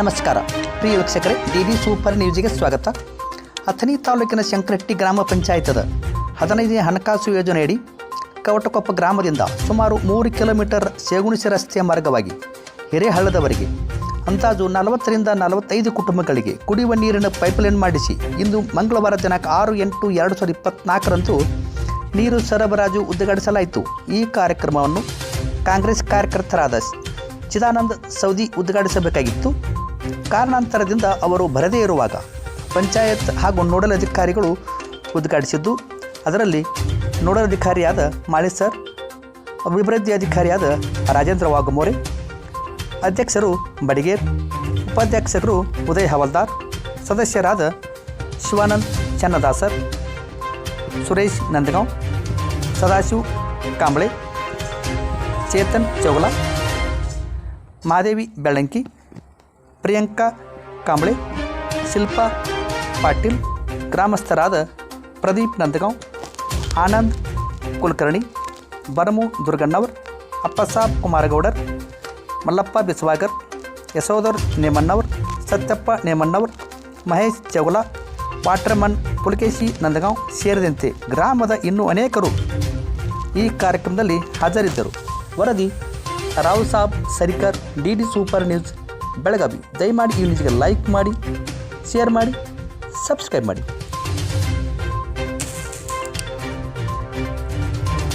ನಮಸ್ಕಾರ. ಪ್ರಿಯ ವೀಕ್ಷಕರೇ, D D super ನ್ಯೂಸಿಗೆ ಸ್ವಾಗತ. ಅಥಣಿ ತಾಲೂಕಿನ ಶಂಕರಟ್ಟಿ ಗ್ರಾಮ ಪಂಚಾಯತದ ಹದಿನೈದನೇ ಹಣಕಾಸು ಯೋಜನೆಯಡಿ ಕವಟಕೊಪ್ಪ ಗ್ರಾಮದಿಂದ ಸುಮಾರು ಮೂರು ಕಿಲೋಮೀಟರ್ ಸೇಗುಣಿಸಿ ರಸ್ತೆಯ ಮಾರ್ಗವಾಗಿ ಹಿರೇಹಳ್ಳದವರೆಗೆ ಅಂದಾಜು ನಲವತ್ತರಿಂದ ನಲವತ್ತೈದು ಕುಟುಂಬಗಳಿಗೆ ಕುಡಿಯುವ ನೀರಿನ ಪೈಪ್ಲೈನ್ ಮಾಡಿಸಿ ಇಂದು ಮಂಗಳವಾರ ದಿನಾಂಕ ಆರು ಎಂಟು ಎರಡು ಸಾವಿರದ ಇಪ್ಪತ್ತ್ನಾಲ್ಕರಂದು ನೀರು ಸರಬರಾಜು ಉದ್ಘಾಟಿಸಲಾಯಿತು. ಈ ಕಾರ್ಯಕ್ರಮವನ್ನು ಕಾಂಗ್ರೆಸ್ ಕಾರ್ಯಕರ್ತರಾದ ಚಿದಾನಂದ ಸೌದಿ ಉದ್ಘಾಟಿಸಬೇಕಾಗಿತ್ತು. ಕಾರಣಾಂತರದಿಂದ ಅವರು ಬರದೇ ಇರುವಾಗ ಪಂಚಾಯತ್ ಹಾಗೂ ನೋಡಲ್ ಅಧಿಕಾರಿಗಳು ಉದ್ಘಾಟಿಸಿದ್ದು, ಅದರಲ್ಲಿ ನೋಡಲ್ ಅಧಿಕಾರಿಯಾದ ಮಾಳಿ ಸರ್ ಅಭಿವೃದ್ಧಿ ಅಧಿಕಾರಿಯಾದ ರಾಜೇಂದ್ರ ವಾಘಮೋರೆ ಅಧ್ಯಕ್ಷರು ಬಡಿಗೇರ್, ಉಪಾಧ್ಯಕ್ಷರು ಉದಯ್ ಹವಲ್ದಾರ್, ಸದಸ್ಯರಾದ ಶಿವಾನಂದ್ ಚನ್ನದಾಸರ್, ಸುರೇಶ್ ನಂದಗಾಂವ್, ಸದಾಶಿವ್ ಕಾಂಬಳೆ, ಚೇತನ್ ಚೌಗಲ, ಮಾದೇವಿ ಬೆಳ್ಳಂಕಿ ಪ್ರಿಯಾಂಕಾ ಕಾಂಬಳೆ, ಶಿಲ್ಪಾ ಪಾಟೀಲ್, ಗ್ರಾಮಸ್ಥರಾದ ಪ್ರದೀಪ್ ನಂದಗಾಂವ್, ಆನಂದ್ ಕುಲಕರ್ಣಿ, ಬರಮು ದುರ್ಗಣ್ಣವರ್, ಅಪ್ಪಸಾಬ್ ಕುಮಾರಗೌಡರ್, ಮಲ್ಲಪ್ಪ ಬಿಸ್ವಾಗರ್, ಯಶೋಧರ್ ನೇಮಣ್ಣವರ್, ಸತ್ಯಪ್ಪ ನೇಮಣ್ಣವರ್, ಮಹೇಶ್ ಚೌಲ, ವಾಟ್ರಮನ್ ಪುಲಕೇಶಿ ನಂದಗಾಂವ್ ಸೇರಿದಂತೆ ಗ್ರಾಮದ ಇನ್ನೂ ಅನೇಕರು ಈ ಕಾರ್ಯಕ್ರಮದಲ್ಲಿ ಹಾಜರಿದ್ದರು. ವರದಿ Rao Saab, Sarikar, D D super news. Belagavi. ದಯಮಾಡಿ ಈ ನ್ಯೂಸ್ಗೆ ಲೈಕ್ ಮಾಡಿ ಶೇರ್ ಮಾಡಿ ಸಬ್ಸ್ಕ್ರೈಬ್ ಮಾಡಿ.